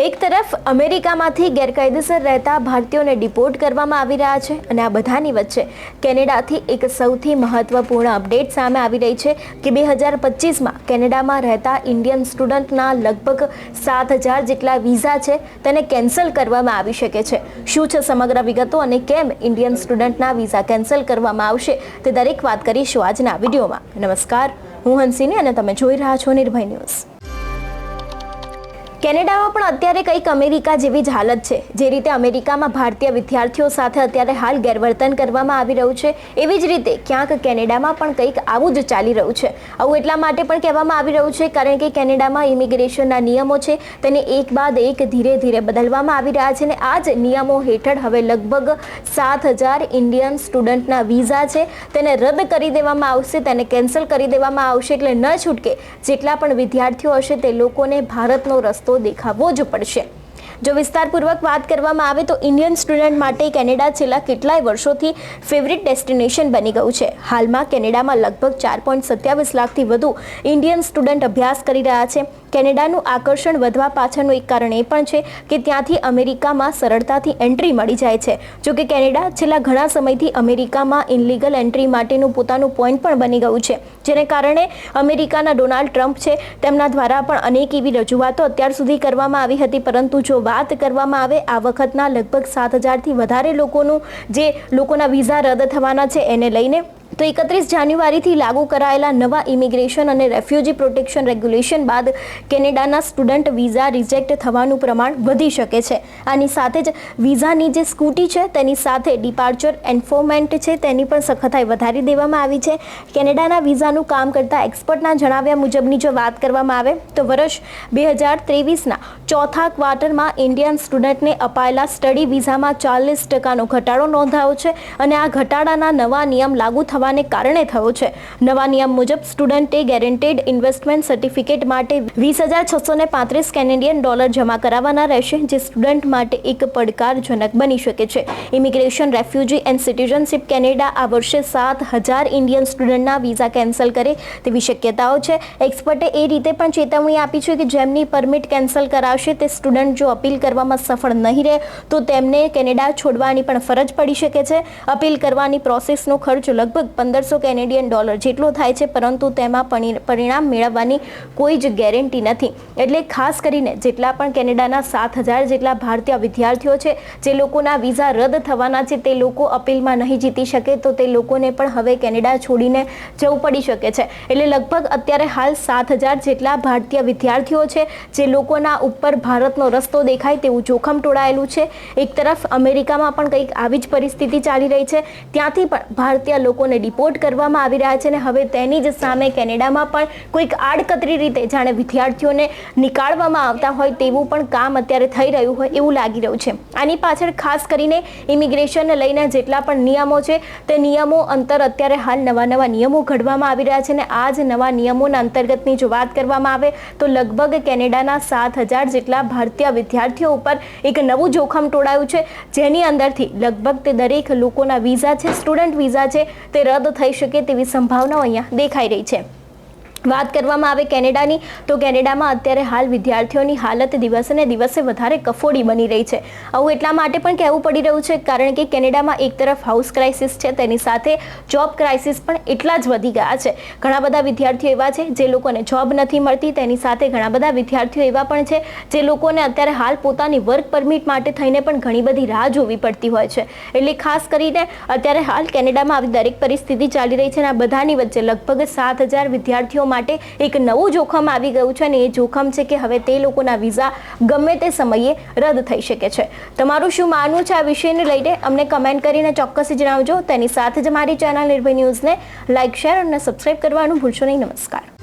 એક તરફ અમેરિકામાંથી ગેરકાયદેસર રહેતા ભારતીયોને ડિપોર્ટ કરવામાં આવી રહ્યા છે અને આ બધાની વચ્ચે કેનેડાથી એક સૌથી મહત્વપૂર્ણ અપડેટ સામે આવી રહી છે કે બે હજાર પચીસમાં કેનેડામાં રહેતા ઇન્ડિયન સ્ટુડન્ટના લગભગ સાત હજાર જેટલા વિઝા છે તેને કેન્સલ કરવામાં આવી શકે છે. શું છે સમગ્ર વિગતો અને કેમ ઇન્ડિયન સ્ટુડન્ટના વિઝા કેન્સલ કરવામાં આવશે તે દરેક વાત કરીશું આજના વિડીયોમાં. નમસ્કાર, હું હંસિની અને તમે જોઈ રહ્યા છો નિર્ભય ન્યૂઝ. કેનેડામાં પણ અત્યારે કંઈક અમેરિકા જેવી જ હાલત છે. જે રીતે અમેરિકામાં ભારતીય વિદ્યાર્થીઓ સાથે અત્યારે હાલ ગેરવર્તન કરવામાં આવી રહ્યું છે. એવી જ રીતે ક્યાંક કેનેડામાં પણ કંઈક આવું જ ચાલી રહ્યું છે. આવું એટલા માટે પણ કહેવામાં આવી રહ્યું છે, કારણ કે કેનેડામાં ઇમિગ્રેશનના નિયમો છે, તેને એક બાદ એક ધીરે ધીરે બદલવામાં આવી રહ્યા છે અને આ જ નિયમો હેઠળ હવે લગભગ સાત હજાર ઇન્ડિયન સ્ટુડન્ટના વિઝા છે. તેને રદ કરી દેવામાં આવશે, તેને કેન્સલ કરી દેવામાં આવશે, એટલે ન છૂટકે જેટલા પણ વિદ્યાર્થીઓ હશે તે લોકોને ભારતનો રસ્તો દેખાવવો જ પડશે. જો વિસ્તારપૂર્વક વાત કરવામાં આવે તો ઇન્ડિયન સ્ટુડન્ટ માટે કેનેડા છેલ્લા કેટલાય વર્ષોથી ફેવરિટ ડેસ્ટિનેશન બની ગયું છે. હાલમાં કેનેડામાં લગભગ ચાર પોઈન્ટ સત્યાવીસ લાખથી વધુ ઇન્ડિયન સ્ટુડન્ટ અભ્યાસ કરી રહ્યા છે. કેનેડાનું આકર્ષણ વધવા પાછળનું એક કારણ એ પણ છે કે ત્યાંથી અમેરિકામાં સરળતાથી એન્ટ્રી મળી જાય છે. જો કે કેનેડા છેલ્લા ઘણા સમયથી અમેરિકામાં ઇનલીગલ એન્ટ્રી માટેનું પોતાનું પોઈન્ટ પણ બની ગયું છે. જેને કારણે અમેરિકાના ડોનાલ્ડ ટ્રમ્પ છે, તેમના દ્વારા પણ અનેક એવી રજૂઆતો અત્યાર સુધી કરવામાં આવી હતી. પરંતુ જો વાત કરવામાં આવે, આ વખતના લગભગ સાત હજારથી વધારે લોકોનું જે લોકોના વિઝા રદ થવાના છે, એને લઈને તો એકત્રીસ જાન્યુઆરીથી લાગુ કરાયેલા નવા ઇમિગ્રેશન અને રેફ્યુજી પ્રોટેક્શન રેગ્યુલેશન બાદ કેનેડાના સ્ટુડન્ટ વિઝા રિજેક્ટ થવાનું પ્રમાણ વધી શકે છે. આની સાથે જ વિઝાની જે સ્કૂટી છે, તેની સાથે ડિપાર્ચર એન્ફોર્મેન્ટ છે, તેની પણ સખતાઈ વધારી દેવામાં આવી છે. કેનેડાના વિઝાનું કામ કરતા એક્સપર્ટના જણાવ્યા મુજબની જો વાત કરવામાં આવે, તો વર્ષ બે હજાર ત્રેવીસના ચોથા ક્વાર્ટરમાં ઇન્ડિયન સ્ટુડન્ટને અપાયેલા સ્ટડી વિઝામાં ચાલીસ ટકાનો ઘટાડો નોંધાયો છે અને આ ઘટાડાના નવા નિયમ લાગુ થવાને કારણે થયો છે. નવા નિયમ મુજબ સ્ટુડન્ટે ગેરેન્ટેડ ઇન્વેસ્ટમેન્ટ સર્ટિફિકેટ માટે વીસ હજાર છસો ને પાંત્રીસ કેનેડિયન ડોલર જમા કરાવવાના રહેશે, જે સ્ટુડન્ટ માટે એક પડકારજનક બની શકે છે. Immigration refugee and citizenship Canada આ વર્ષે સાત હજાર ઇન્ડિયન સ્ટુડન્ટના વિઝા કેન્સલ કરે તેવી શક્યતાઓ છે. એક્સપર્ટે એ રીતે પણ ચેતવણી આપી છે કે જેમની પરમિટ કેન્સલ કરાવશે તે સ્ટુડન્ટ જો અપીલ કરવામાં સફળ નહીં રહે, તો તેમને કેનેડા છોડવાની પણ ફરજ પડી શકે છે. અપીલ કરવાની પ્રોસેસનો ખર્ચ લગભગ પંદરસો કેનેડિયન ડોલર જેટલો થાય છે, પરંતુ તેમાં પરી- પરિણામ મેળવવાની કોઈ જ ગેરંટી નથી. એટલે ખાસ કરીને જેટલા પણ કેનેડાના સાત હજાર જેટલા ભારતીય વિદ્યાર્થીઓ છે, જે લોકોના વિઝા રદ થવાના છે, તે લોકો અપીલમાં નહીં જીતી શકે, તો તે લોકોને પણ હવે કેનેડા છોડીને જવું પડી શકે છે. એટલે લગભગ અત્યારે હાલ સાત હજાર જેટલા ભારતીય વિદ્યાર્થીઓ છે, જે લોકોના ઉપર ભારતનો રસ્તો દેખાય તેવું જોખમ ટોળાયેલું છે. એક તરફ અમેરિકામાં પણ કંઈક આવી જ પરિસ્થિતિ ચાલી રહી છે, ત્યાંથી પણ ભારતીય લોકોને ડિપોર્ટ કરવામાં આવી રહ્યા છે અને હવે તેની જ સામે કેનેડામાં પણ કોઈક આડકતરી રીતે જાણે વિદ્યાર્થીઓને નીકાળવામાં આવતા હોય તેવું પણ કામ અત્યારે થઈ રહ્યું હોય એવું લાગી રહ્યું છે. આની પાછળ ખાસ કરીને ઇમિગ્રેશનને લઈને જેટલા પણ નિયમો છે, તે નિયમો અંતર અત્યારે હાલ નવા નવા નિયમો ઘડવામાં આવી રહ્યા છે અને આ જ નવા નિયમોના અંતર્ગતની જો વાત કરવામાં આવે, તો લગભગ કેનેડાના સાત હજાર જેટલા ભારતીય વિદ્યાર્થીઓ ઉપર એક નવું જોખમ ટોળાયું છે. જેની અંદરથી લગભગ તે દરેક લોકોના વિઝા છે, સ્ટુડન્ટ વિઝા છે, તે રદ થઈ શકે તેવી સંભાવનાઓ અહીંયા દેખાઈ રહી છે. વાત કરવામાં આવે કેનેડાની, તો કેનેડામાં અત્યારે હાલ વિદ્યાર્થીઓની હાલત દિવસે ને દિવસે વધારે કફોડી બની રહી છે. આવું એટલા માટે પણ કહેવું પડી રહ્યું છે, કારણ કે કેનેડામાં એક તરફ હાઉસ ક્રાઇસિસ છે, તેની સાથે જોબ ક્રાઇસિસ પણ એટલા જ વધી ગયા છે. ઘણા બધા વિદ્યાર્થીઓ એવા છે, જે લોકોને જોબ નથી મળતી, તેની સાથે ઘણા બધા વિદ્યાર્થીઓ એવા પણ છે, જે લોકોને અત્યારે હાલ પોતાની વર્ક પરમિટ માટે થઈને પણ ઘણી બધી રાહ જોવી પડતી હોય છે. એટલે ખાસ કરીને અત્યારે હાલ કેનેડામાં આવી દરેક પરિસ્થિતિ ચાલી રહી છે અને આ બધાની વચ્ચે લગભગ સાત હજાર વિદ્યાર્થીઓ માટે એક નવું જોખમ આવી ગયું છે અને એ જોખમ છે કે હવે તે લોકોના વિઝા ગમે તે સમયે રદ થઈ શકે છે. તમારું શું માનવું છે આ વિષયને લઈને? અમને કમેન્ટ કરીને ચોક્કસ જણાવજો. તેની સાથે જ મારી ચેનલ નિર્ભય ન્યૂઝને લાઇક શેર અને સબસ્ક્રાઇબ કરવાનું ભૂલશો નહીં. નમસ્કાર.